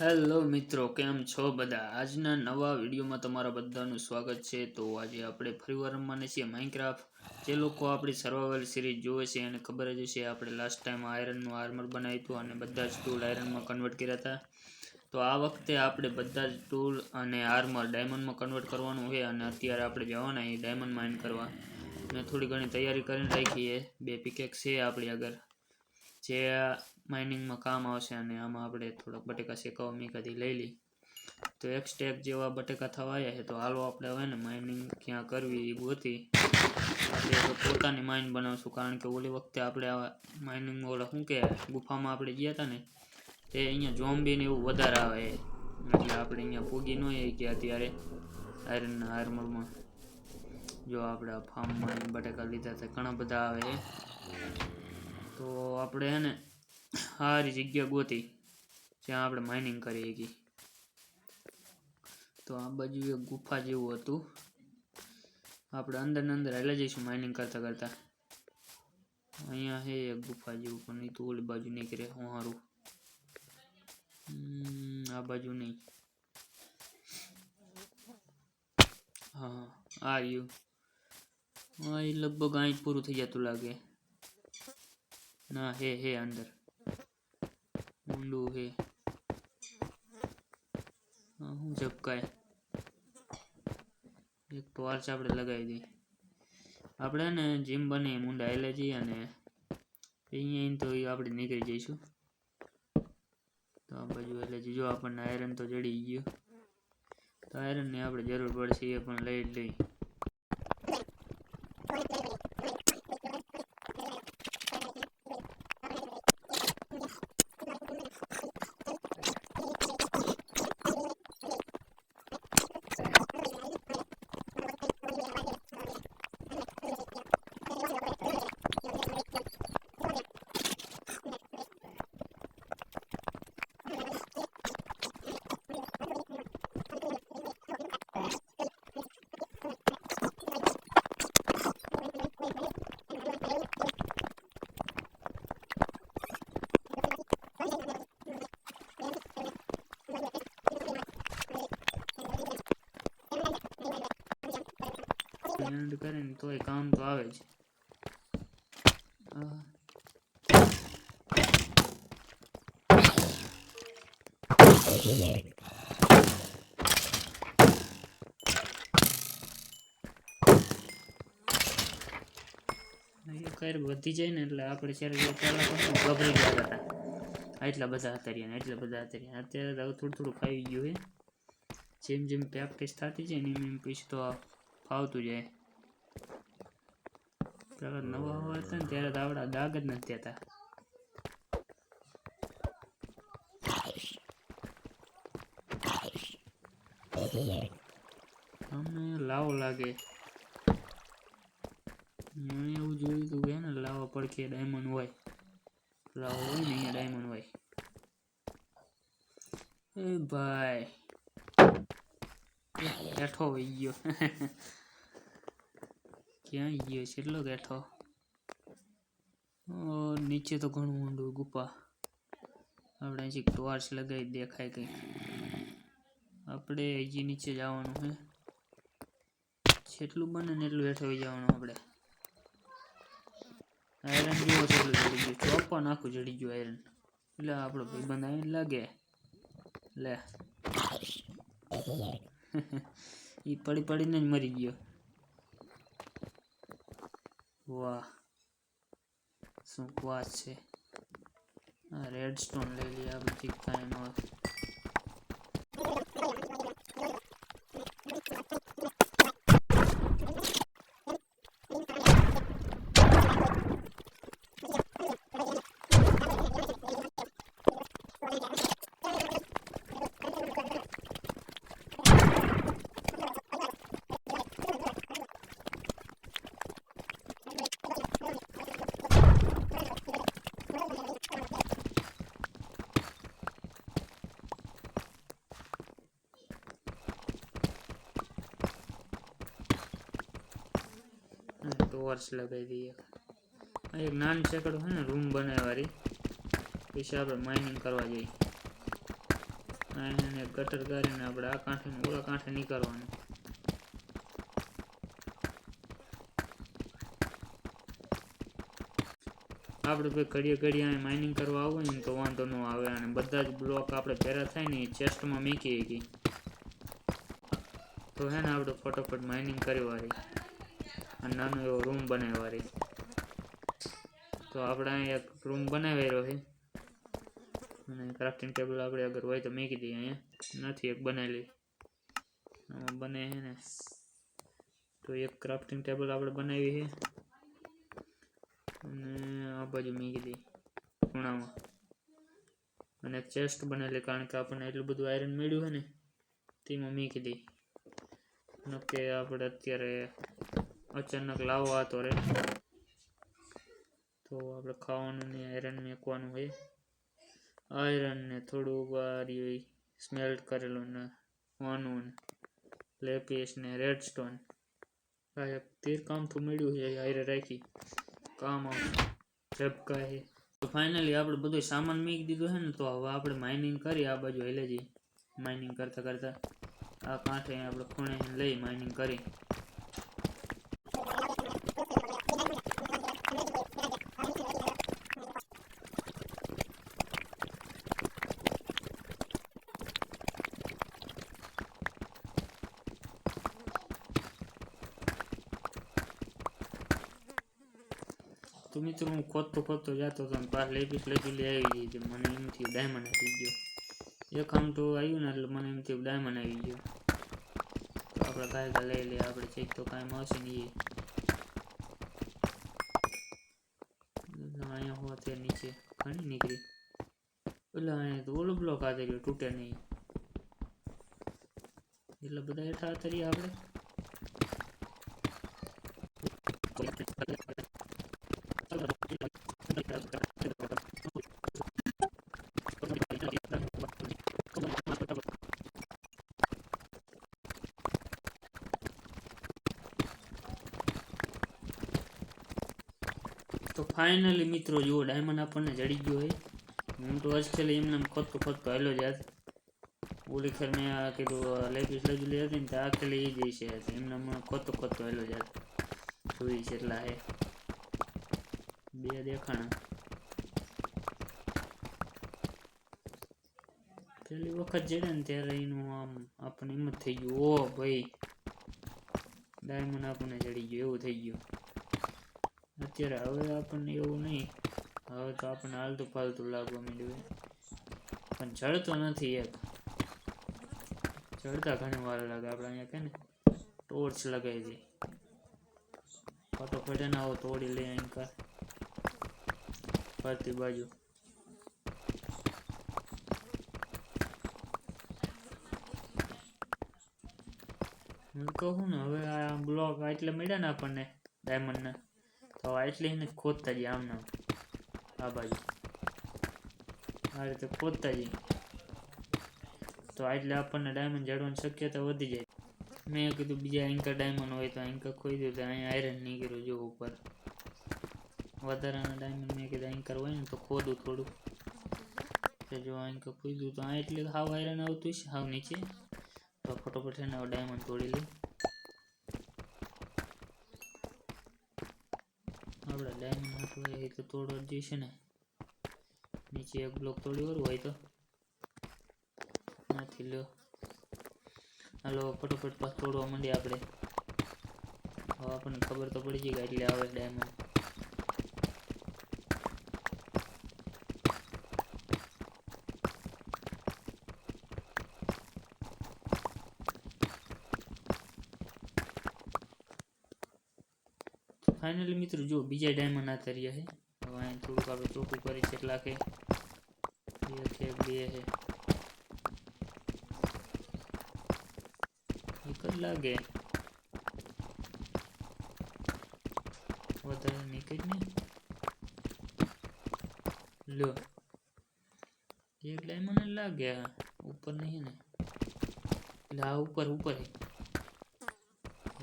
Hello મિત્રો, કેમ છો બધા? આજના નવા વિડીયોમાં તમારા બધાનું સ્વાગત છે. તો આજે આપણે ફરીવાર રમવાના છીએ માઇનક્રાફ્ટ જે લોકો આપણી સર્વાઈવલ સિરીઝ જોવે છે એને ખબર જ છે આપણે લાસ્ટ ટાઈમ આયરનનું આર્મર બનાવ્યું હતું અને બધા જ ટૂલ આયરનમાં કન્વર્ટ કર્યા હતા. તો આ વખતે આપણે બધા જ ટૂલ અને આર્મર ડાયમંડમાં કન્વર્ટ કરવાનું છે અને અત્યારે આપણે જવાના એ ડાયમંડ માઇન કરવા. મેં થોડી ઘણી તૈયારી કરીને રાખી છે બે પિકેક છે આપણી આગળ. જે માઇનિંગમાં કામ આવશે અને આમાં આપણે થોડાક બટેકા શેકાવા મીકાથી લઈ લઈ તો એક સ્ટેક જેવા બટેકા થવા આવ્યા છે, તો હાલો આપણે હવે ને માઇનિંગ ક્યાં કરવી એ ગોતી આપણે પોતાની માઇન બનાવશું, કારણ કે ઓલી વખતે આપણે માઇનિંગ ઓલા શું કે, ગુફામાં આપણે ગયા હતા ને, તે અહીંયા જોમ્બી ને એવું વધારે આવે. એટલે આપણે અહીંયા પૂગી ન ગયા અત્યારે આયરનના આર્મરમાં જો આપણે ફાર્મમાં બટેકા લીધા હતા ઘણા બધા આવે તો આપણે હે ને સારી જગ્યા ગોતી, જ્યાં આપણે માઇનિંગ કરી શકી તો આ બાજુ એક ગુફા જેવું હતું. આપણે અંદર ને અંદર હાલ્યા જઈશું માઇનિંગ કરતા કરતા. અહીંયા છે એક ગુફા જેવું, પણ નહીં તો ઓલી બાજુ નહીં કરે હું સારું આ બાજુ નહીં. હા, આ રહ્યું. હા એ લગભગ અહીં પૂરું થઈ જતું લાગે. ના હે હે અંદર ઊંડું હે હા ઝપકાય એક ટોર્ચ આપણે લગાવી દઈએ આપણે ને જીમ બને મુંડા એટલે જઈએ અને અહીંયા તો આપણે નીકળી જઈશું તો આ બાજુ એટલે જો આપણને આયરન તો જડી ગયું તો આયરનની આપણે જરૂર પડશે એ પણ લઈ જ લઈ એન્ડ કરે ને તોય કામ તો આવે આહ. કઈ વધી જાય ને એટલે આપણે જ્યારે ગભરાઈ ગયા હતા. આટલા બધા હતા રહ્યા ને એટલા બધા હતા રહ્યા અત્યારે તો થોડું થોડું ખાઈ ગયું છે. જેમ જેમ પ્રેક્ટિસ થતી જાય ને એમ એમ પછી તો ફાવતું જાય. પેલા નવા નવા હતા ને ત્યારે તો આવડા દાગ જ નથી હતા અમને લાવો લાગે. મેં એવું જોયું હતું કે ને લાવો પડખે ડાયમંડ હોય. લાવો હોય ને અહીંયા ડાયમંડ હોય. એ ભાઈ. બેઠો હોય ગયો. ક્યાં ગયો છે? એટલો બેઠો. નીચે તો ઘણું ઊંડું, ગુફા. આપણે હજી ટોર્ચ લગાવી દેખાય કંઈ આપણે હજી નીચે જવાનું હે. જેટલું બને ને એટલું હેઠળ જવાનું આપણે આયરન જેવો છે એટલું ગયું. ચોપન આખું જડી ગયું આયરન એટલે આપણો ભાઈબંધ આવીને લાગે. લે. એ પડી પડીને જ મરી ગયો. વાહ શું વાત છે? રેડ સ્ટોન લઈ લઈએ આ બધી કાંઈ ન હોય ટોર્ચ લગાવી દઈએ. આ એક નાની સેકડ હોય ને રૂમ બનાવવાળી પછી આપણે માઇનિંગ કરવા જઈએ. એને ગટર કરીને આપણે આ કાંઠે ને ઓલા કાંઠે નીકળવાનું. આપણે ભાઈ ઘડીએ ઘડીએ અહીં માઇનિંગ કરવા આવું ને તો વાંધો ન આવે. અને બધા જ બ્લોક આપણે ભેરા થાય ને એ ચેસ્ટમાં મૂકી ગઈ તો હે ને આપણે ફટોફટ માઇનિંગ કરી વાળી. અને નાનો એવો રૂમ બનાવ્યો રહી તો આપણે અહીંયા એક રૂમ બનાવેલો છે. અને ક્રાફ્ટિંગ ટેબલ આપણે અગર હોય તો મૂકી દઈએ અહીંયા. નથી એક બનાવેલી. આમાં બને છે ને. તો એક ક્રાફ્ટિંગ ટેબલ આપણે બનાવી છે. અને આ બાજુ મૂકી દઈએ ખૂણામાં. અને ચેસ્ટ બનેલી કારણ કે આપણને એટલું બધું આયરન મળ્યું છે ને, તેમાં મૂકી દઈએ. કે આપણે અત્યારે અચાનક લાવવા તો રે. તો આપણે ખાવાનું ને આયરન મેકવાનું હોય. આયરન ને થોડું વાર સ્મેલ્ટ કરેલું ને વાનું ને. લેપીસ ને રેડસ્ટોન સ્ટોન એક તીર કામ તો મળ્યું છે આયરે રાખી. કામ આવશે ઝબકા છે. તો ફાઇનલી આપણે બધો સામાન મૂકી દીધો છે ને, તો હવે આપણે માઇનિંગ કરી આ બાજુ હેલે જઈએ. માઇનિંગ કરતા કરતા આ કાંઠે આપણે ખૂણે લઈ માઇનિંગ કરી મિત્રો હું ખોદતો ખોદતો જતો હતો ને પાછ લેપીસ લેપીલી આવી ગઈ મને એમ થયું ડાયમંડ આવી ગયો. એક આમ તો આવ્યું ને એટલે મને એમ થયું ડાયમંડ આવી ગયો. તો આપણે કાંઈ લઈ લઈએ આપણે ચેક તો કાંઈ મળશે નહીં અહીંયા હોતે નીચે ઘણી નીકળી. એટલે અહીંયા તો ઓલો બ્લોક આ રહ્યો, તૂટે નહીં. એટલે બધા હેઠા તરીએ આપણે? ફાઇનલી મિત્રો, જુઓ ડાયમંડ આપણને જડી ગયો હોય હું તો અસલી એમને એમ ખોદતો ખોદતો હેલો જાત ઓલી ખેર મેં કીધું લેપીસ લેજુલી હતી ને તો આ ખેલી એ જઈ છે એમને હમણાં ખોદતો ખોદતો હેલો જાત જોઈ છે એટલા હે. બે દેખાણા. પેલી વખત જડે ને ત્યારે એનું આમ આપણને એમ જ થઈ ગયું. ઓ ભાઈ. ડાયમંડ આપણને જડી ગયો, એવું થઈ ગયું. અત્યારે હવે આપણને એવું નહીં. હવે તો આપણને હાલતું ફાલતું લાગવા માંડ્યું પણ જળતો નથી એક. જળતા ઘણી વાર લાગે આપણે અહીંયા કે ને ટોર્ચ લગાવી દઈ ફટોફટ ના આવો તોડી લે અહીં કા ફરતી બાજુ. હું કહું ને, હવે આ બ્લોક એટલે મળ્યા ને આપણને ડાયમંડના તો એટલી એને ખોદતા જઈએ આમના આ બાજુ આ રીતે ખોદતા જઈએ તો એટલે આપણને ડાયમંડ જડવાની શક્યતા વધી જાય મેં કીધું બીજા એન્કર ડાયમંડ હોય તો એન્કર ખોઈ દઉં તો અહીંયા આયરન નીકળ્યું જો ઉપર વધારાના ડાયમંડ મેં કીધું એન્કર હોય ને તો ખોદું થોડું તો જો એન્કર ખોદ્યું તો આ એટલે હાવ આયરન આવતું છે હાવ નીચે તો ફટોફટ ને ડાયમંડ તોડી લઈ આપણે હાટું હોય એ તો તોડવા જ ને. નીચે એક બ્લોક તોડ્યો હોય તો. નથી લો હાલો, ફટોફટ પાસ તોડવા માંડીએ આપણે. હવે આપણને ખબર તો પડી ગઈ કે એટલે આવે ડાયમંડ ફાઇનલી મિત્રો, જો બીજા ડાયમંડ આ તર્યા છે હવે અહીં થોડુંક આપણે ચોખ્ખું કરી કેટલા કે એક છે, બે છે. એક જ લાગે. વધારે નીકળ નહીં. લો. એક ડાયમંડ જ લાગે આ, ઉપર નહીં ને. એટલે આ ઉપર ઉપર છે.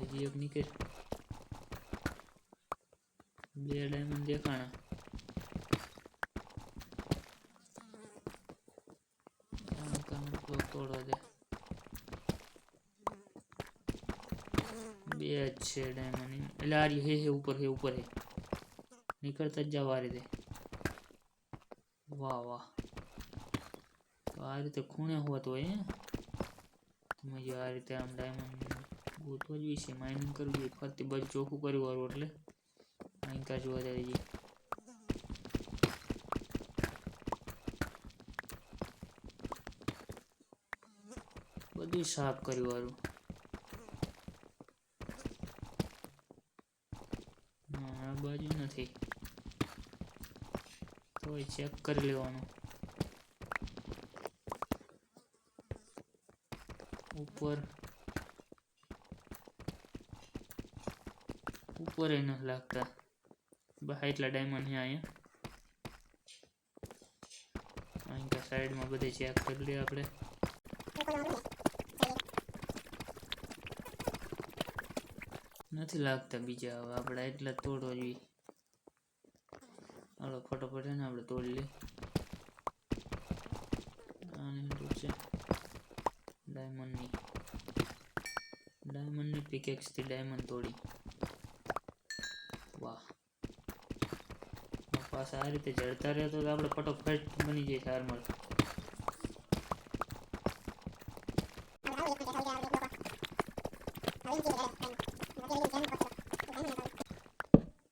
હજી એક નીકળ. બે ડાયમંડ દેખાણા આ કામ તો તોડો દે બે જ છે ડાયમંડ એટલે આ રહ્યું, હે હે ઉપર હે ઉપર હે નીકળતા જ જાવ આ રીતે વાહ વાહ તો આ રીતે ખૂણે હોત હોય હે તમે જો આ રીતે આમ ડાયમંડ ગોતવા જોઈએ છે માઇનિંગ કરવું જોઈએ ફરતી બાજુ ચોખ્ખું કર્યું વાળું એટલે કાં જોવા જાય બધું સાફ કર્યું વાળું આ બાજુ નથી. તો ચેક કરી લેવાનું. ઉપર. ઉપર એ નથી લાગતા. બહાર એટલા ડાયમંડ છે અહીંયા. અહીંયા સાઈડમાં બધે ચેક કરી લઈએ આપણે. નથી લાગતા બીજા હવે, આપણે એટલા તોડવા જોઈએ. હાલો ફટોફટ ને આપણે તોડી લઈએ. ડાયમંડની ડાયમંડની પિકેક્સથી ડાયમંડ તોડી વાહ પાછા આ રીતે જડતા રહે તો આપણે ફટોફટ બની જાય આર્મર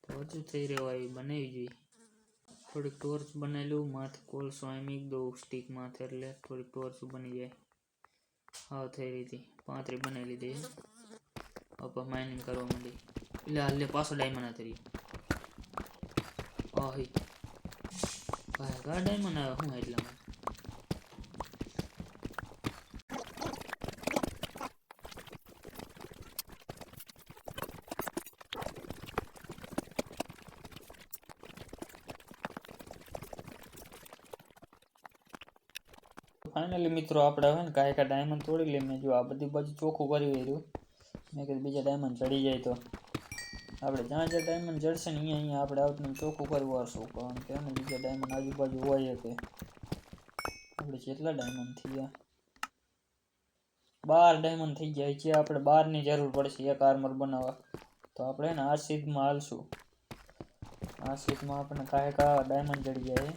તો હજુ થઈ રહ્યો આવી બનાવી જોઈએ. થોડીક ટોર્ચ બનાવેલું માથે કોલસો એમ એક દો સ્ટીક માથે એટલે થોડીક ટોર્ચ બની જાય. હા, થઈ રહી હતી. પાંત્રી બનાવી લીધી હવે માઇનિંગ કરવા માંડી. એટલે હાલે પાછો ડાયમંડ આ તરી ભાઈ કાય ડાયમંડ આવે હું એટલામાં ફાઇનલી મિત્રો, આપણે હવે ને કાંઈ કાંઈ ડાયમંડ તોડી લઈએ. મેં જો આ બધી બાજુ ચોખ્ખું કરી રહ્યું મેં કીધું બીજા ડાયમંડ ચડી જાય તો. આપણે જ્યાં જ્યાં ડાયમંડ જડશે ને અહીંયા અહીંયા આપણે આવતું ચોખ્ખું કરી વારશું. કારણ કે એમાં બીજા ડાયમંડ આજુબાજુ હોય કે. આપણે જેટલા ડાયમંડ થઈ ગયા બાર ડાયમંડ થઈ જાય છે આપણે બારની જરૂર પડશે એક આર્મર બનાવવા. તો આપણે એને આ સીધમાં હાલશું. આ સીધમાં આપણે કાંઈ કા ડાયમંડ જડી જાય.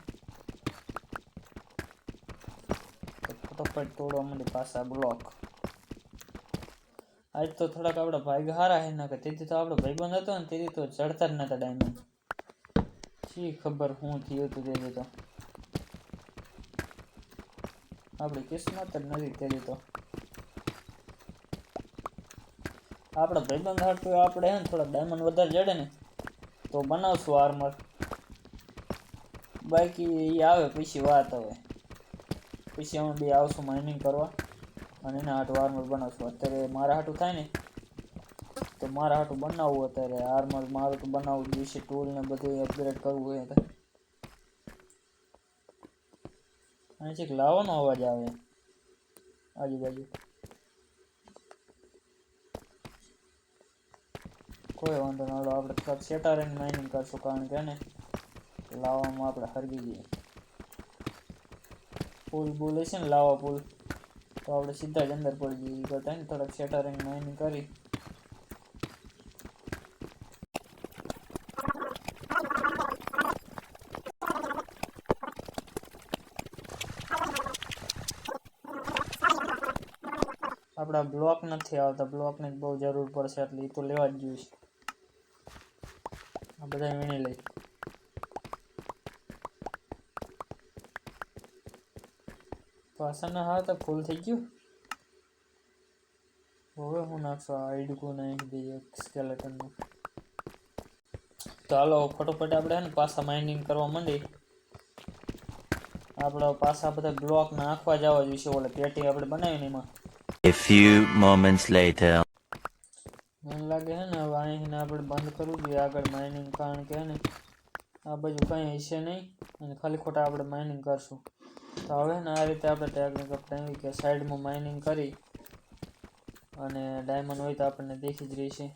ફટોફટ તોડવા માંડી પાછા બ્લોક આજ તો થોડાક આપણા ભાઈ હારા હે ના કે તેથી તો આપણો ભાઈબંધ હતો ને તેથી તો ચડતા જ નતા ડાયમંડ શી ખબર શું થયું હતું તેથી તો. આપણી કિસ્મત જ નથી તેથી તો. આપણા ભાઈબંધ હાટું આપણે હે ને થોડા ડાયમંડ વધારે જડે ને, તો બનાવશું આર્મર બાકી એ આવે પછી વાત હવે. પછી અમે બે આવશું માઇનિંગ કરવા. અને એના હાટું આર્મર બનાવશું. અત્યારે મારા હાટું થાય ને, તો મારા હાટું બનાવવું અત્યારે. આર્મર મારું તો બનાવવું જોઈશે. ટૂલ ને બધું અપગ્રેડ કરવું હોય તો. અને છેક લાવવાનો અવાજ આવે. આજુબાજુ. કોઈ વાંધો ના હાલો આપણે થોડાક સેટારીને માઇનિંગ કરશું. કારણ કે ને, લાવવામાં આપણે હરગી જઈએ. પુલ બુલ હશે ને? લાવા પુલ તો આપણે સીધા જ અંદર પડી જઈએ ઈ કરતાં ને થોડાક સેટરિંગ માઇનિંગ કરી આપણા બ્લોક નથી આવતા બ્લોકની જ બહુ જરૂર પડશે એટલે એ તો લેવા જ જોઈશે આ બધા વીણી લઈ પાછળના હા તો ફૂલ થઈ ગયું. હવે હું નાખશો આ આઈડકું નાખી દઈએ સ્કેલેટનનું તો હાલો ફટોફટ આપણે ને પાછા માઇનિંગ કરવા માંડી આપણે પાછા બધા બ્લોક નાખવા જવા જોઈશે ઓલે પેટી આપણે બનાવી ને એમાં. A few moments later. મને લાગે છે ને હવે અહીંને આપણે બંધ કરવું જોઈએ આગળ માઇનિંગ કારણ કે ને આ બાજુ કંઈ હશે નહીં અને ખાલી ખોટા આપણે માઇનિંગ કરશું. તો હવે આ રીતે આપણે ટેગને કપડાવી કે સાઈડમાં માઇનિંગ કરી અને ડાયમંડ હોય તો આપણને દેખી જ રહેશે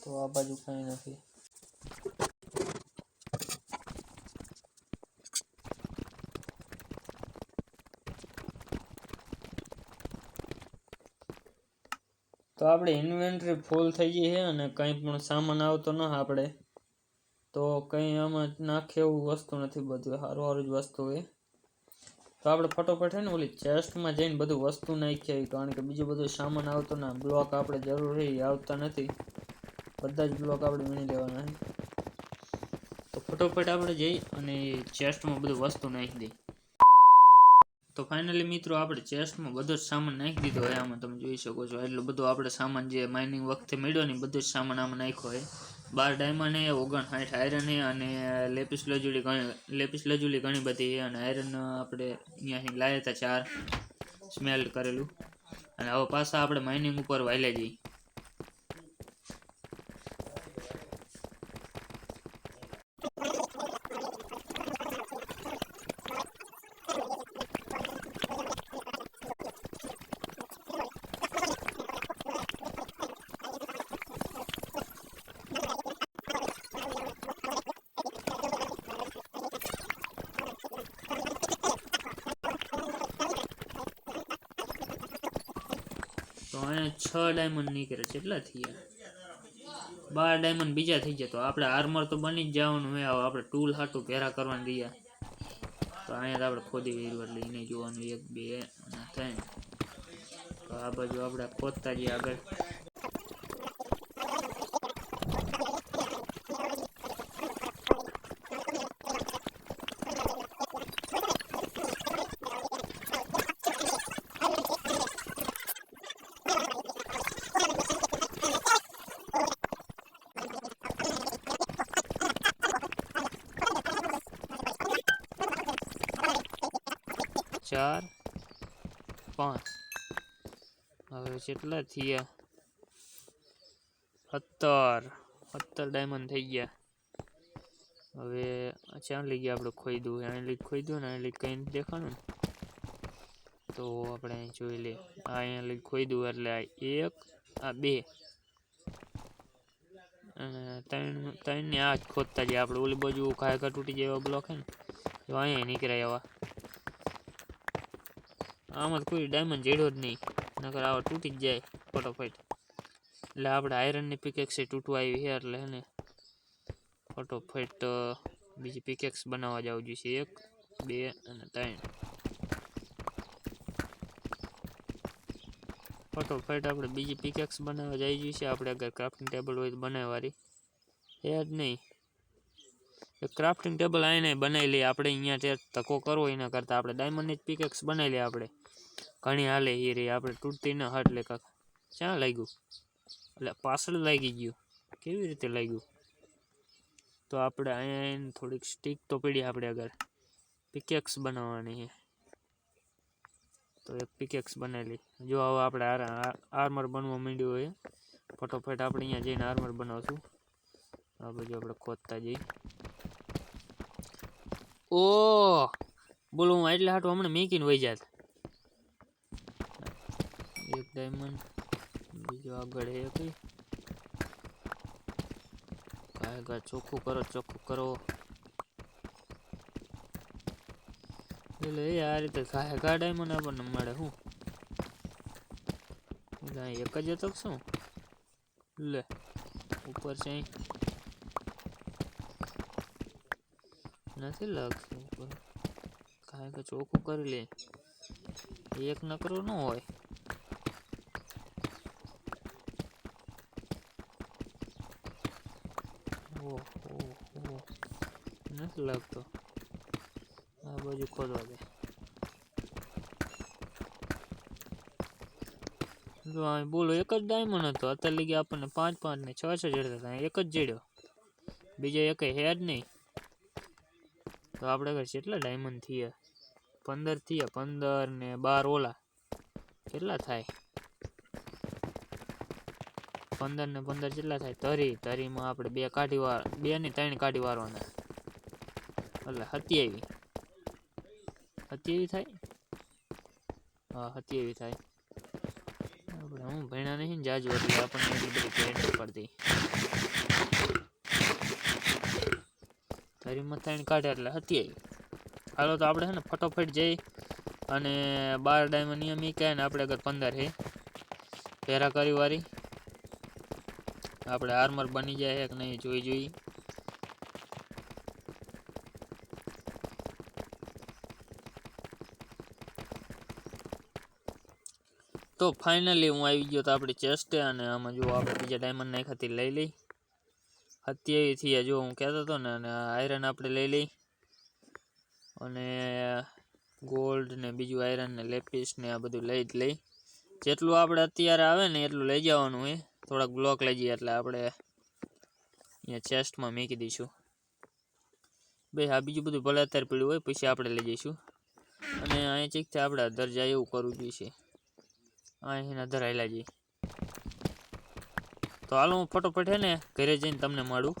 તો આ બાજુ કંઈ નથી. તો આપણે ઇન્વેન્ટરી ફૂલ થઈ ગઈ છે અને કંઈ પણ સામાન આવતો ન આપણે. તો કંઈ આમાં નાખે એવું વસ્તુ નથી બધું સારું સારું જ વસ્તુ એ. તો આપણે ફટોફટ છે ને ઓલી ચેસ્ટમાં જઈને બધું વસ્તુ નાખી આવી કારણ કે બીજું બધું સામાન આવતો ના બ્લોક આપણે જરૂર આવતા નથી. બધા જ બ્લોક આપણે વીણી લેવાના તો ફટોફટ આપણે જઈ અને ચેસ્ટમાં બધું વસ્તુ નાખી દઈ તો ફાઇનલી મિત્રો આપણે ચેસ્ટમાં બધો જ સામાન નાખી દીધો હોય આમાં તમે જોઈ શકો છો. એટલો બધો આપણે સામાન જે માઇનિંગ વખતે મળ્યો ને બધો જ સામાન આમાં નાખ્યો હોય બાર ડાયમંડ એ ઓગણસાઠ આયરન એ અને લેપિસ લજુલી ઘણી લેપિસ લજુલી ઘણી બધી અને આયરન આપણે અહીંયાથી લાવ્યા હતા ચાર સ્મેલ કરેલું. અને હવે પાછા આપણે માઇનિંગ ઉપર વાયલા જઈએ તો અહીંયા છ ડાયમંડ નીકળે કેટલા થયા. બાર ડાયમંડ બીજા થઈ ગયા, તો આપણે આર્મર તો બની જ જવાનું હોય આપણે ટૂલ હાટું ભેરા કરવાનું રહ્યા. તો અહીંયા આપણે ખોદી ગયું એટલે એને જોવાનું એક, બે ત્રણ. તો આ બાજુ આપણે ખોદતા જઈએ આગળ ચાર પાંચ હવે કેટલા થયા? સત્તર. સત્તર ડાયમંડ થઈ ગયા. હવે ચાલ લઈ ગયા આપણે ખોઈ દઉં અહીં લીક ખોઈદું ને અહીં લીક કંઈ દેખાણું ને. તો આપણે અહીં જોઈ લઈએ. આ અહીંયા લીક ખોઈદું એટલે આ એક, આ બે. અને ત્રણ ત્રણ ને આ જ ખોદતા જઈએ. આપણે ઓલી બાજુ ખાયકા તૂટી જાય એવા બ્લોક હે ને. તો અહીંયા નીકળાય એવા. આમાં તો કોઈ ડાયમંડ જેડ્યો જ નહીં. નકર આવા તૂટી જ જાય ફટોફટ. એટલે આપણે આયરનની પિકેક્સ તૂટવા આવી છે એટલે હે ને ફટોફટ અ, બીજી પિકેક્સ બનાવવા જવું જોઈશે. એક બે અને ત્રણ. ફટોફટ આપણે બીજી પિકેક્સ બનાવવા જઈ જોઈશે. આપણે અગર ક્રાફ્ટિંગ ટેબલ હોય તો બનાવવાની. એ જ નહીં. એક ક્રાફ્ટિંગ ટેબલ આઈને બનાવી લઈએ આપણે અહીંયા ત્યાં ધક્કો કરવો એના કરતાં. આપણે ડાયમંડની જ પિકેક્સ બનાવી લઈએ આપણે ઘણી હાલે એ રહી આપણે તૂટતી ન હાટ લે કાકા. ક્યાં લાગ્યું? એટલે પાછળ લાગી ગયું. કેવી રીતે લાગ્યું? તો આપણે અહીંયા થોડીક સ્ટીક તો પડી આપણે આગળ. પિકેક્સ બનાવવાની છે. તો એક પિકેક્સ બનાવેલી. જો હવે આપણે આર્મર બનવા માંડ્યું હોય, ફટોફટ આપણે અહીંયા જઈને આર્મર બનાવશું. આ બાજુ આપણે ખોદતા જઈએ. ઓ બોલો, હું એટલે હાટું હમણાં મેકીને વહી જાત. એક ડાયમંડ બીજો આગળ હે કઈ કાંઈ ગા ચોખ્ખું કરો ચોખ્ખું કરો એટલે એ આ રીતે કાંઈ ગા ડાયમંડ આપણને મળે શું એટલે અહીં એક જ હતો કે શું લે ઉપર છે અહીં નથી લાગતું ઉપર કાંઈ કે ચોખ્ખું કરી લે એક નકરો ન હોય ઓહ ઓહ ઓહ નથી લાગતો. આ બાજુ ખોદવા દે. બોલો, એક જ ડાયમંડ હતો. અત્યારે લગી આપણને પાંચ પાંચ ને છ છ જડતા હતા. એક જ જડ્યો બીજો એક હે જ નહીં તો આપણે આગળ કેટલા ડાયમંડ થયા? પંદર થયા. પંદર ને બાર ઓલા. કેટલા થાય? પંદર ને પંદર કેટલા થાય? તરી. તરીમાં આપણે બે કાઢી વાર બે ની ત્રણ કાઢી વારવાના. એટલે સત્યાવી સત્યાવી થાય હા સત્યાવી થાય આપણે હું ભણ્યા નહીં ને જાજુ એટલે આપણને એટલી બધી પેન્ટ પડતી તારી મથાણી કાઢે એટલે સત્યાવી હાલો તો આપણે છે ને ફટોફટ જઈ અને બાર ડાયમાં નિયમ એ કહે ને આપણે આગળ પંદર હે પહેરા કરી વાળી આપણે આર્મર બની જાય કે નહીં જોઈ જોઈ તો ફાઇનલી હું આવી ગયો તો આપણે ચેસ્ટે અને આમાં જો આપણે બીજા ડાયમંડ નાખાથી લઈ લઈ. અત્યારથી જો હું કહેતો હતો ને, અને આયરન આપણે લઈ લઈ. અને ગોલ્ડ ને બીજું આયરન ને લેપિસ ને આ બધું લઈ જ લઈ. જેટલું આપણે અત્યારે આવે ને એટલું લઈ જવાનું હોય થોડાક બ્લોક લઈ જઈએ એટલે આપણે અહીંયા ચેસ્ટમાં મૂકી દઈશું. ભાઈ આ બીજું બધું ભલે અત્યારે પડ્યું હોય, પછી આપણે લઈ જઈશું. અને અહીંયા ચીકથી આપણે દરજા એવું કરવું જોઈએ. અહીં અધર આવેલા જઈએ તો હાલો હું ફટોફટ હે ને ઘરે જઈને તમને મળું.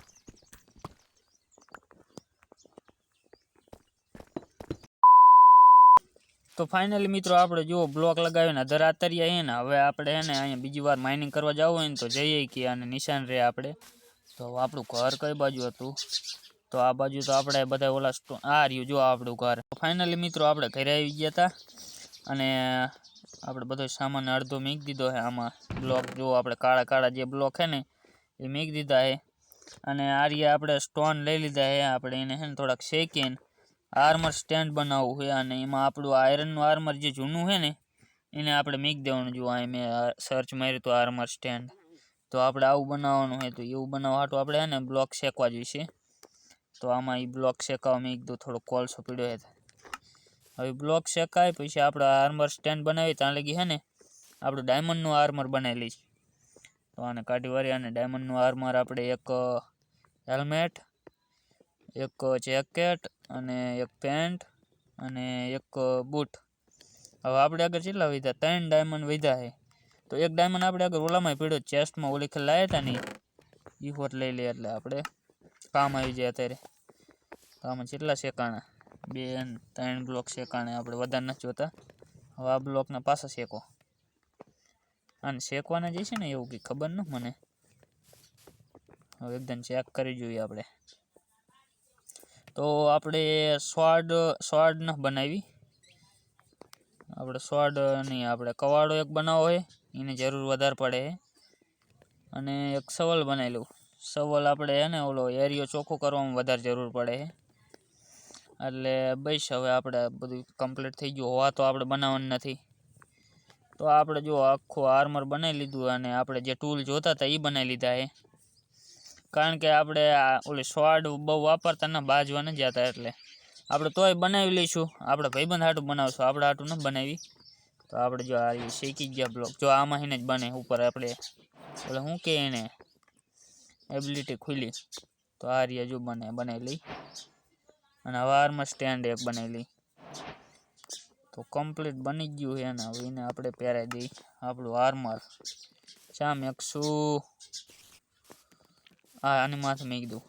તો ફાઇનલી મિત્રો આપણે જુઓ બ્લોક લગાવીને અધર આતરીયા હે ને, હવે આપણે હે ને અહીંયા બીજી વાર માઇનિંગ કરવા જવું હોય ને તો જઈએ કે અને નિશાન રહે આપણે. તો આપણું ઘર કઈ બાજુ હતું? તો આ બાજુ તો આપણે બધા ઓલા આ રહ્યું જો આપણું ઘર. ફાઇનલી મિત્રો આપણે ઘરે આવી ગયા હતા અને આપણે બધો સામાન અડધો મીક દીધો છે. આમાં બ્લોક જો આપણે કાળા કાળા જે બ્લોક છે ને, એ મીક દીધા છે. અને આ રહ્યા આપણે સ્ટોન લઈ લીધા છે. આપણે એને છે ને થોડાક શેકીને આર્મર સ્ટેન્ડ બનાવવું છે. અને એમાં આપણું આયરનનું આર્મર જે જૂનું છે ને, એને આપણે મીક દેવાનું. જો અહીં મેં સર્ચ માર્યું તો આર્મર સ્ટેન્ડ તો આપણે આવું બનાવવાનું હોય તો એવું બનાવવા હાટું આપણે છે ને બ્લોક શેકવા જોઈશે. તો આમાં એ બ્લોક શેકાવા મૂકી દો થોડો કોલસો પીડ્યો છે. હવે બ્લોક શેકાય, પછી આપણે આર્મર સ્ટેન્ડ બનાવી, ત્યાં લગી હે ને, આપણે ડાયમંડનું આર્મર બનાવી લઈશ તો આને કાઢી વાળી, અને ડાયમંડનું આર્મર આપણે એક હેલ્મેટ એક જેકેટ અને એક પેન્ટ અને એક બૂટ હવે આપણે આગળ કેટલા વીધા ત્રણ ડાયમંડ વીધા છે. તો એક ડાયમંડ આપણે આગળ ઓલામાં પીડ્યો ચેસ્ટમાં ઓલી ખેલ હતા ને એ હોટ લઈ લઈએ એટલે આપણે. કામ આવી જાય અત્યારે. તો આમાં શેકાણા? બે ત્રણ બ્લોક શેકાણે આપણે વધારે નથી જોતા. હવે આ બ્લોકના પાછા શેકો. અને શેકવાના જે છે ને એવું કંઈ ખબર ન મને. હવે એકદમ ચેક કરી જોઈએ આપણે. તો આપણે સ્વાડ સ્વાડ ન બનાવી. આપણે સ્વાડ નહીં, આપણે કવાડો એક બનાવવો હોય એની જરૂર વધારે પડે અને એક સવલ બનાવી લઉં. સવલ આપણે હે ને ઓલો એરિયો ચોખ્ખો કરવામાં વધારે જરૂર પડે એટલે બસ હવે આપણે બધું કમ્પ્લીટ થઈ ગયું. હોવા તો આપણે બનાવવાનું નથી. તો આપણે જો આખું આર્મર બનાવી લીધું અને આપણે જે ટૂલ જોતા હતા એ બનાવી લીધા એ. કારણ કે આપણે આ ઓલી સ્વાડ બહુ વાપરતા ના બાજવા ન જતા એટલે. આપણે તોય બનાવી લઈશું. આપણે ભાઈબંધ હાટું બનાવશું. આપણે હાટું ન બનાવી. તો આપણે જો આ શીખી ગયા બ્લોક. જો આમાં એને જ બને ઉપર આપણે એટલે શું કે એને એબિલિટી ખુલી. તો આ રહ્યા જો બને, બનાવી લઈ. અને હવે આર્મર સ્ટેન્ડ એક બનાવેલી તો કમ્પ્લીટ બની ગયું છે ને હવે એને આપણે પહેરાવી દઈ આપણું આર્મર ચામ એકસો હા આની માથે મેં કીધું.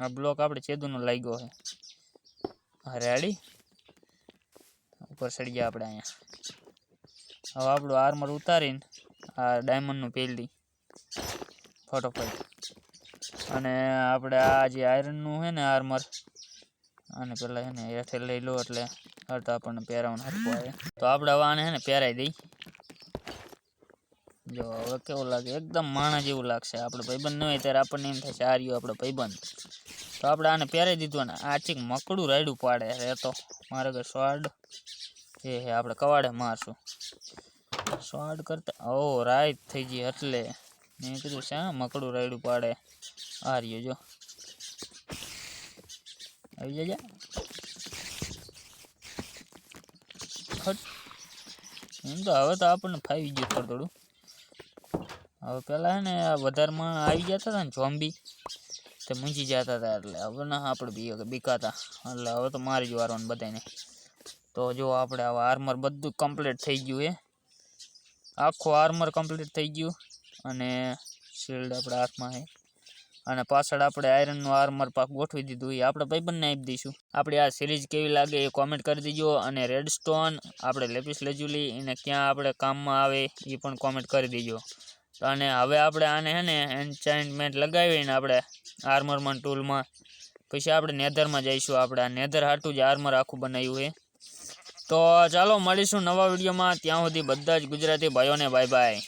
આ બ્લોક આપણે ચેદુનો લાગ્યો છે. રેડી ઉપર ચડી ગયા આપણે અહીંયા. હવે આપણું આર્મર ઉતારીને આ ડાયમંડનું પહેરી ફટોફટ. અને આપણે આ જે આયરનનું છે ને આર્મર આને પેલા છે ને હેઠે લઈ લો એટલે હરતા આપણને પહેરાવાનું હરખું આવે. તો આપણે હવે આને ને પહેરાવી દઈ. જો હવે કેવું લાગે? એકદમ માણા જેવું લાગશે આપણે ભાઈબંધ ન હોય ત્યારે આપણને એમ થાય આ રહ્યું આપણો ભાઈબંધ. તો આપણે આને પહેરાવી દીધું ને આ ચીક મકડું રાયડું પાડે રે તો મારે કે સ્વાડ એ હે આપણે કવાડે મારશું. સ્વાડ કરતા ઓ રાઈટ થઈ ગઈ એટલે. મેં કીધું, શા મકડું રાયડું પાડે? આ રહ્યું, જો. આવી જજા ખટ એમ તો હવે તો આપણને ફાવી ગયું થોડું થોડું હવે પેલા હે ને આ વધારમાં આવી જતા હતા ને ઝોમ્બી તે મૂંઝી જતા હતા એટલે હવે ના આપણે બી બીકાતા એટલે હવે તો મારી જ વારવાનું બધાને તો જો આપણે હવે આર્મર બધું કમ્પ્લીટ થઈ ગયું એ આખું આર્મર કમ્પ્લીટ થઈ ગયું અને શિલ્ડ આપણા હાથમાં છે અને પાછળ આપણે આયરનનું આર્મર પાક ગોઠવી દીધું એ આપણે ભાઈબંધને આપી દઈશું. આપણી આ સિરીઝ કેવી લાગે એ કોમેન્ટ કરી દીજો અને રેડ સ્ટોન આપણે લેપિસ લેજુલી એને ક્યાં આપણે કામમાં આવે એ પણ કોમેન્ટ કરી દીજો. અને હવે આપણે આને હે ને એન્ચાઇન્ટમેન્ટ લગાવીને આપણે આર્મરમાં ટૂલમાં પછી આપણે નેધરમાં જઈશું, આપણે આ નેધર હાટું જ આર્મર આખું બનાવ્યું છે. તો ચાલો મળીશું નવા વિડીયોમાં ત્યાં સુધી બધા જ ગુજરાતી ભાઈઓને બાય બાય